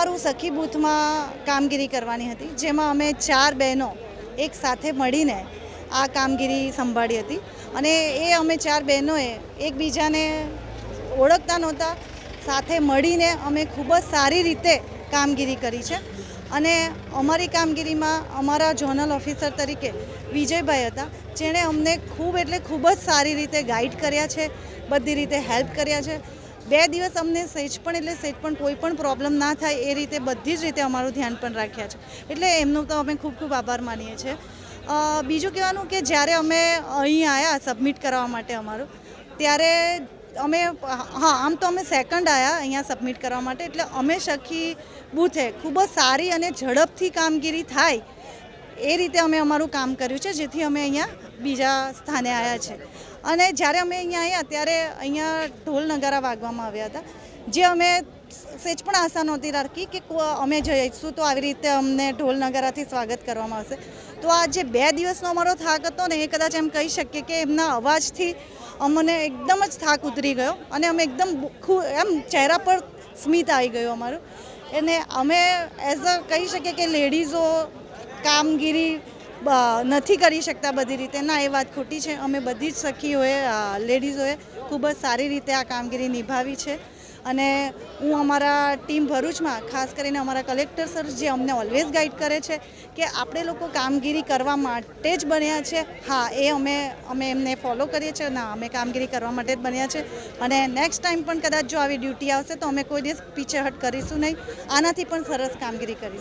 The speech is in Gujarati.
અમારું સખી બૂથમાં કામગીરી કરવાની હતી, જેમાં અમે ચાર બહેનો એક સાથે મળીને આ કામગીરી સંભાળી હતી. અને એ અમે ચાર બહેનોએ એકબીજાને ઓળખતા નહોતા, સાથે મળીને અમે ખૂબ જ સારી રીતે કામગીરી કરી છે. અને અમારી કામગીરીમાં અમારા ઝોનલ ઓફિસર તરીકે વિજયભાઈ હતા, જેણે અમને ખૂબ એટલે ખૂબ જ સારી રીતે ગાઈડ કર્યા છે, બધી રીતે હેલ્પ કર્યા છે. બે દિવસ અમને સહેજ પણ, એટલે સહેજ પણ કોઈ પણ પ્રોબ્લેમ ના થાય એ રીતે બધી જ રીતે અમારું ધ્યાન પણ રાખ્યા છે. એટલે એમનો તો અમે ખૂબ ખૂબ આભાર માનીએ છીએ. બીજું કહેવાનું કે જ્યારે અમે અહીં આવ્યા સબમિટ કરવા માટે અમારું, ત્યારે અમે, હા, આમ તો અમે સેકન્ડ આવ્યા અહીંયા સબમિટ કરવા માટે, એટલે અમે સખી બૂથે ખૂબ જ સારી અને ઝડપથી કામગીરી થાય એ રીતે અમે અમારું કામ કર્યું છે, જેથી અમે અહીંયા બીજા સ્થાને આવ્યા છે. અને જ્યારે અમે અહીંયા આવ્યા ત્યારે અહીંયા ઢોલ નગારા વાગવામાં આવ્યા હતા. જે અમે સેજ પણ આશા નહોતી રાખી કે અમે જઈશું તો આવી રીતે અમને ઢોલ નગારાથી સ્વાગત કરવામાં આવશે. તો આ જે બે દિવસનો અમારો થાક હતો ને, એ કદાચ એમ કહી શકીએ કે એમના અવાજથી અમને એકદમ જ થાક ઉતરી ગયો અને અમે એકદમ એમ ચહેરા પર સ્મિત આવી ગયું અમારું. અને અમે એઝ અ કહી શકીએ કે લેડીઝો, કામગીરી નથી કરી શકતા બધી રીતે. ના, એ વાત ખોટી છે. અમે બધી જ સખીઓએ લેડીઝોએ ખૂબ જ સારી રીતે આ કામગીરી નિભાવી છે. અને હું અમારા ટીમ ભરૂચમાં, ખાસ કરીને અમારા કલેક્ટર સર જે અમને ઓલવેઝ ગાઈડ કરે છે કે આપણે લોકો કામગીરી કરવા માટે જ બન્યા છે. હા, એ અમે અમે એમને ફોલો કરીએ છીએ. ના, અમે કામગીરી કરવા માટે જ બન્યા છે. અને નેક્સ્ટ ટાઈમ પણ કદાચ જો આવી ડ્યુટી આવશે તો અમે કોઈ દિવસ પીછેહટ કરીશું નહીં. આનાથી પણ સરસ કામગીરી કરીશું.